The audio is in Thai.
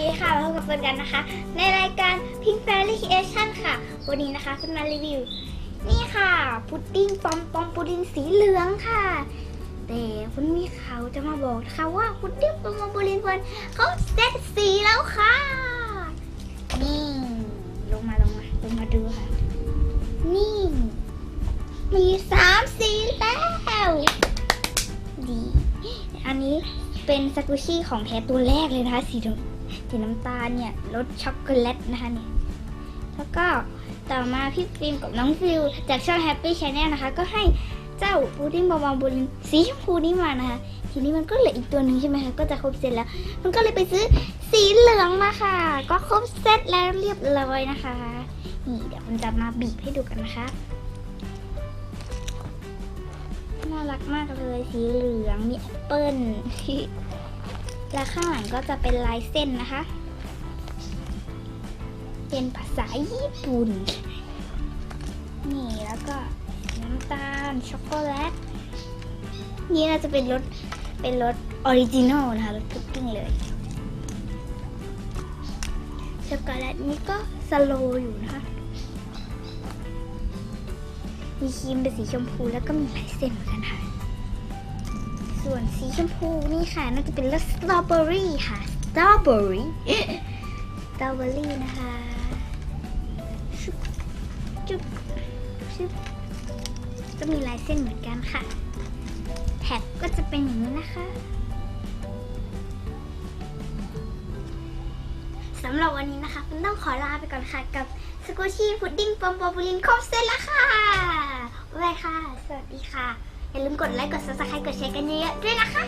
ดีค่ะมาพบกับเฟิร์นกันนะคะ ในรายการ Pink Fairy Creation ค่ะ วันนี้นะคะเฟิร์นมารีวิว นี่ค่ะ พุดดิ้งปอมปอมพุดดิ้งสีเหลืองค่ะ แต่คุณมีเขาวจะมาบอกนะคะว่าพุดดิ้งปอมปอมพุดดิ้งเฟิร์นเขาเซตสีแล้วค่ะ นี่ ลงมาลงมาลงมาดูค่ะ นี่ มีสามสีแล้วดีอันนี้เป็นสกุชี่ของแท้ตัวแรกเลยนะคะสีน้ำ สีน้ำตาลเนี่ยรสช็อกโกแลตนะคะเนี่ยแล้วก็ต่อมาพี่ฟิล์มกับน้องฟิลจากช่อง Happy Channel นะคะ ก็ให้เจ้าพุดดิ้งบอมบูลินสีชมพูนี้มานะคะ ทีนี้มันก็เหลืออีกตัวหนึ่งใช่ไหมคะก็จะครบเซตแล้ว มันก็เลยไปซื้อสีเหลืองมาค่ะ ก็ครบเซตแล้วเรียบร้อยนะคะนี่เดี๋ยวมันจะมาบีบให้ดูกันนะคะน่ารักมากเลยสีเหลืองมีแอปเปิ้ล แล้วข้างหลังก็จะเป็นลายเส้นนะคะ เป็นภาษาญี่ปุ่น นี่แล้วก็น้ำตาลช็อกโกแลต นี่น่าจะเป็นรสเป็นรสออริจินอลนะคะรสพุดดิ้งเลย ช็อกโกแลตนี่ก็สโลอยู่นะคะ มีครีมเป็นสีชมพูแล้วก็มีลายเส้นเหมือนกันค่ะ ส่วนสีชมพูนี่ค่ะ น่าจะเป็นรสสตรอเบอรี่ค่ะ สตรอเบอรี่สตรอเบอรี่นะคะชุบจุ๊บชุบก็มีลายเส้นเหมือนกันค่ะ แท็กก็จะเป็นอย่างนี้นะคะสำหรับวันนี้นะคะคุณต้องขอลาไปก่อนค่ะ กับสกูชี่พุดดิ้งปอมปอมบูลินครบเซตแล้วค่ะบ๊ายบายค่ะ สวัสดีค่ะ อย่าลืมกดไลค์ กด subscribe กดแชร์กันเยอะๆด้วยนะคะ